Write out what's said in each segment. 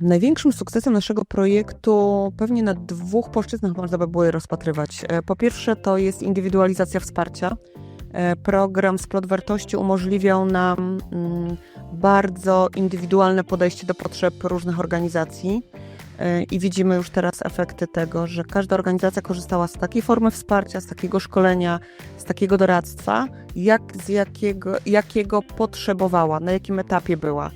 Największym sukcesem naszego projektu pewnie na dwóch płaszczyznach można by było je rozpatrywać. E, Po pierwsze, to jest indywidualizacja wsparcia. E, Program Splot Wartości umożliwiał nam mm, bardzo indywidualne podejście do potrzeb różnych organizacji. E, I widzimy już teraz efekty tego, że każda organizacja korzystała z takiej formy wsparcia, z takiego szkolenia, z takiego doradztwa, jak, z jakiego, jakiego potrzebowała, na jakim etapie była.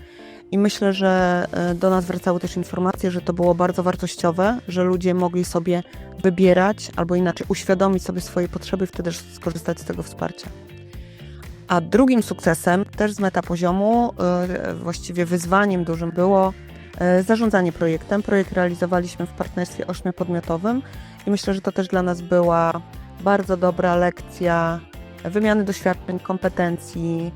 I myślę, że e, do nas wracały też informacje, że to było bardzo wartościowe, że ludzie mogli sobie wybierać albo inaczej uświadomić sobie swoje potrzeby i wtedy skorzystać z tego wsparcia. A drugim sukcesem, też z metapoziomu, e, właściwie wyzwaniem dużym było e, zarządzanie projektem. Projekt realizowaliśmy w partnerstwie ośmiopodmiotowym i myślę, że to też dla nas była bardzo dobra lekcja wymiany doświadczeń, kompetencji,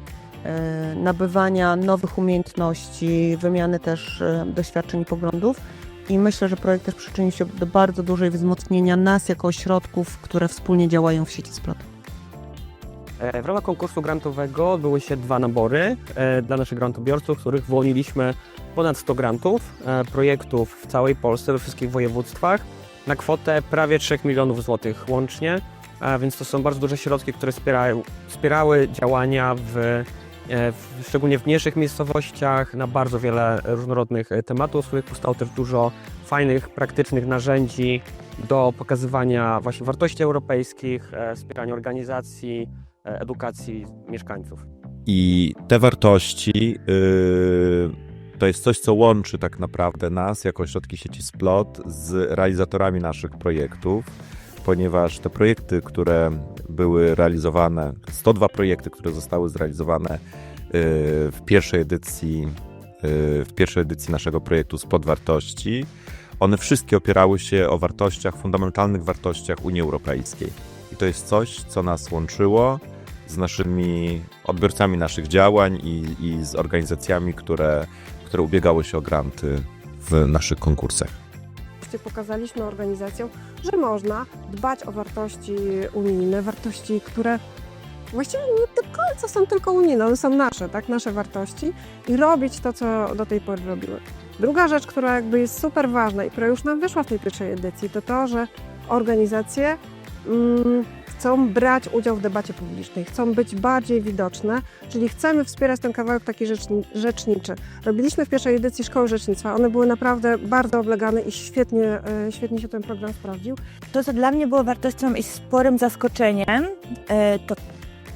nabywania nowych umiejętności, wymiany też e, doświadczeń i poglądów. I myślę, że projekt też przyczynił się do bardzo dużej wzmocnienia nas jako ośrodków, które wspólnie działają w sieci Splot. E, W ramach konkursu grantowego odbyły się dwa nabory e, dla naszych grantobiorców, których wyłoniliśmy ponad 100 grantów, e, projektów w całej Polsce, we wszystkich województwach, na kwotę prawie 3 milionów złotych łącznie, więc to są bardzo duże środki, które wspierały działania e, w, szczególnie w mniejszych miejscowościach, na bardzo wiele różnorodnych e, tematów, z powstało też dużo fajnych, praktycznych narzędzi do pokazywania właśnie wartości europejskich, e, wspierania organizacji, e, edukacji mieszkańców. I te wartości yy, to jest coś, co łączy tak naprawdę nas jako ośrodki sieci Splot z realizatorami naszych projektów, ponieważ te projekty, które były realizowane, 102 projekty, które zostały zrealizowane yy, w pierwszej edycji, yy, w pierwszej edycji naszego projektu Splot Wartości, one wszystkie opierały się o wartościach, fundamentalnych wartościach Unii Europejskiej. I to jest coś, co nas łączyło z naszymi odbiorcami naszych działań i, i z organizacjami, które, które ubiegały się o granty w naszych konkursach. Pokazaliśmy organizacjom, że można dbać o wartości unijne, wartości, które właściwie nie do końca są tylko unijne, one są nasze, tak, nasze wartości i robić to, co do tej pory robiły. Druga rzecz, która jakby jest super ważna i która już nam wyszła w tej pierwszej edycji, to to, że organizacje mm, chcą brać udział w debacie publicznej, chcą być bardziej widoczne, czyli chcemy wspierać ten kawałek taki rzeczni, rzeczniczy. Robiliśmy w pierwszej edycji Szkoły Rzecznictwa, one były naprawdę bardzo oblegane i świetnie, e, świetnie się ten program sprawdził. To, co dla mnie było wartością i sporym zaskoczeniem, e, to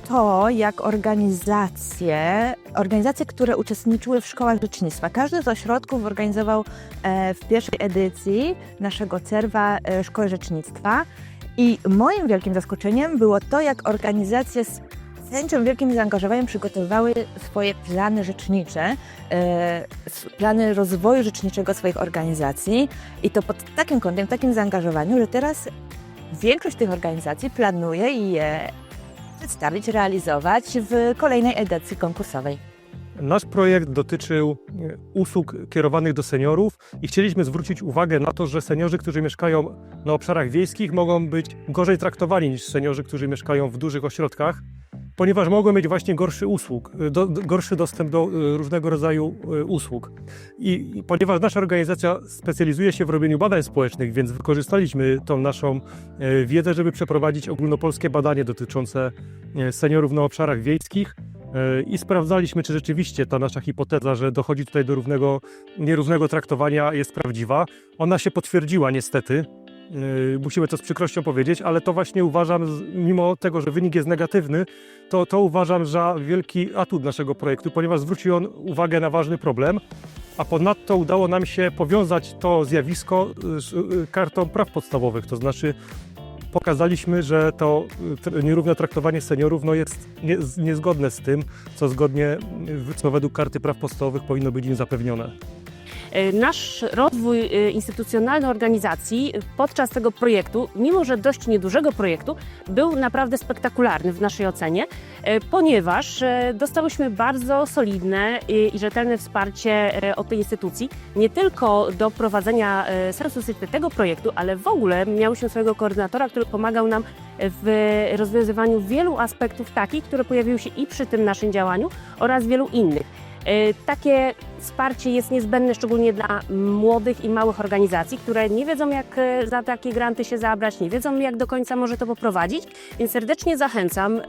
to, jak organizacje, organizacje, które uczestniczyły w szkołach rzecznictwa, każdy z ośrodków organizował e, w pierwszej edycji naszego CERWA Szkoły Rzecznictwa. I moim wielkim zaskoczeniem było to, jak organizacje z chęcią, wielkim zaangażowaniem przygotowywały swoje plany rzecznicze, e, plany rozwoju rzeczniczego swoich organizacji. I to pod takim kątem, takim zaangażowaniu, że teraz większość tych organizacji planuje je przedstawić, realizować w kolejnej edycji konkursowej. Nasz projekt dotyczył e, usług kierowanych do seniorów i chcieliśmy zwrócić uwagę na to, że seniorzy, którzy mieszkają na obszarach wiejskich, mogą być gorzej traktowani niż seniorzy, którzy mieszkają w dużych ośrodkach, ponieważ mogą mieć właśnie gorszy usług, e, do, gorszy dostęp do e, różnego rodzaju usług. I, I ponieważ nasza organizacja specjalizuje się w robieniu badań społecznych, więc wykorzystaliśmy tą naszą wiedzę, żeby przeprowadzić ogólnopolskie badanie dotyczące seniorów na obszarach wiejskich. I sprawdzaliśmy, czy rzeczywiście ta nasza hipoteza, że dochodzi tutaj do równego, nierównego traktowania jest prawdziwa. Ona się potwierdziła niestety. E, Musimy to z przykrością powiedzieć, ale to właśnie uważam, mimo tego, że wynik jest negatywny, to, to uważam za wielki atut naszego projektu, ponieważ zwrócił on uwagę na ważny problem, a ponadto udało nam się powiązać to zjawisko z e, kartą praw podstawowych, to znaczy pokazaliśmy, że to y, nierówne traktowanie seniorów no jest nie, niezgodne z tym, co zgodnie y, co według karty praw podstawowych powinno być im zapewnione. E, Nasz rozwój e, instytucjonalny organizacji podczas tego projektu, mimo że dość niedużego projektu, był naprawdę spektakularny w naszej ocenie, e, ponieważ dostałyśmy bardzo solidne i rzetelne wsparcie od tej instytucji, nie tylko do prowadzenia sensu tego projektu, ale w ogóle miałyśmy swojego koordynatora, który pomagał nam w rozwiązywaniu wielu aspektów takich, które pojawiły się i przy tym naszym działaniu oraz wielu innych. E, Takie wsparcie jest niezbędne szczególnie dla młodych i małych organizacji, które nie wiedzą jak e, za takie granty się zabrać, nie wiedzą jak do końca może to poprowadzić, więc serdecznie zachęcam.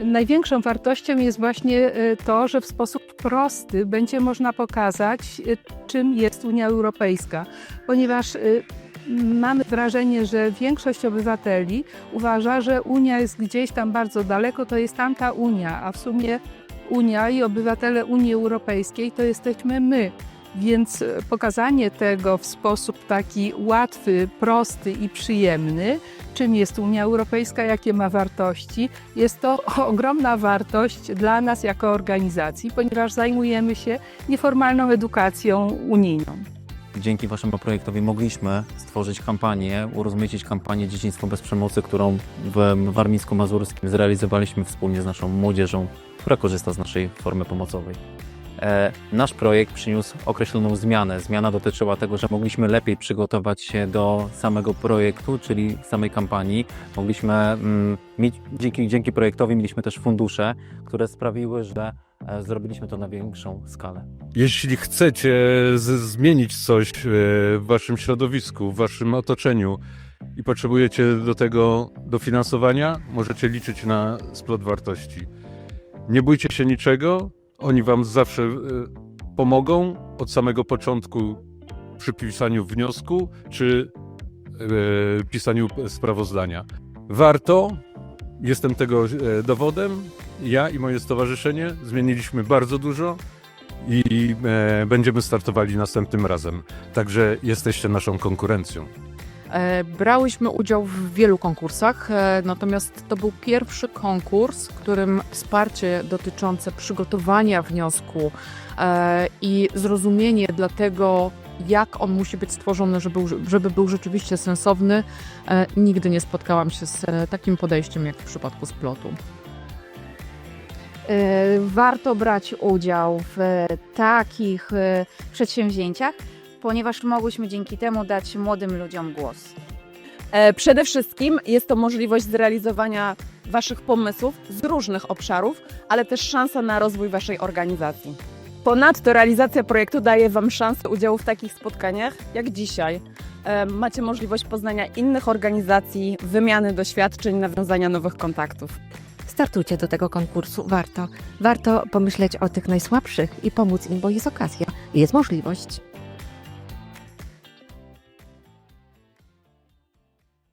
Największą wartością jest właśnie e, to, że w sposób prosty będzie można pokazać, czym jest Unia Europejska, ponieważ mamy wrażenie, że większość obywateli uważa, że Unia jest gdzieś tam bardzo daleko, to jest tamta Unia, a w sumie Unia i obywatele Unii Europejskiej to jesteśmy my. Więc e, pokazanie tego w sposób taki łatwy, prosty i przyjemny, czym jest Unia Europejska, jakie ma wartości, jest to ogromna wartość dla nas jako organizacji, ponieważ zajmujemy się nieformalną edukacją unijną. Dzięki Waszemu projektowi mogliśmy stworzyć kampanię, urozmaicić kampanię Dzieciństwo bez przemocy, którą w Warmińsku-Mazurskim zrealizowaliśmy wspólnie z naszą młodzieżą, która korzysta z naszej formy pomocowej. E, nasz projekt przyniósł określoną zmianę. Zmiana dotyczyła tego, że mogliśmy lepiej przygotować się do samego projektu, czyli samej kampanii. Mogliśmy mm, mieć, dzięki, dzięki projektowi mieliśmy też fundusze, które sprawiły, że e, zrobiliśmy to na większą skalę. Jeśli chcecie zmienić coś e, w waszym środowisku, w waszym otoczeniu i potrzebujecie do tego dofinansowania, możecie liczyć na splot wartości. Nie bójcie się niczego, oni wam zawsze e, pomogą od samego początku przy pisaniu wniosku czy e, pisaniu sprawozdania. Warto, jestem tego e, dowodem, ja i moje stowarzyszenie zmieniliśmy bardzo dużo i będziemy startowali następnym razem. Także jesteście naszą konkurencją. E, Brałyśmy udział w wielu konkursach, e, natomiast to był pierwszy konkurs, którym wsparcie dotyczące przygotowania wniosku e, i zrozumienie dla tego, jak on musi być stworzony, żeby, żeby był rzeczywiście sensowny, nigdy nie spotkałam się z takim podejściem jak w przypadku splotu. Warto brać udział w takich przedsięwzięciach, ponieważ mogłyśmy dzięki temu dać młodym ludziom głos. E, Przede wszystkim jest to możliwość zrealizowania Waszych pomysłów z różnych obszarów, ale też szansa na rozwój Waszej organizacji. Ponadto realizacja projektu daje Wam szansę udziału w takich spotkaniach jak dzisiaj. E, Macie możliwość poznania innych organizacji, wymiany doświadczeń, nawiązania nowych kontaktów. Startujcie do tego konkursu, warto. Warto pomyśleć o tych najsłabszych i pomóc im, bo jest okazja, jest możliwość.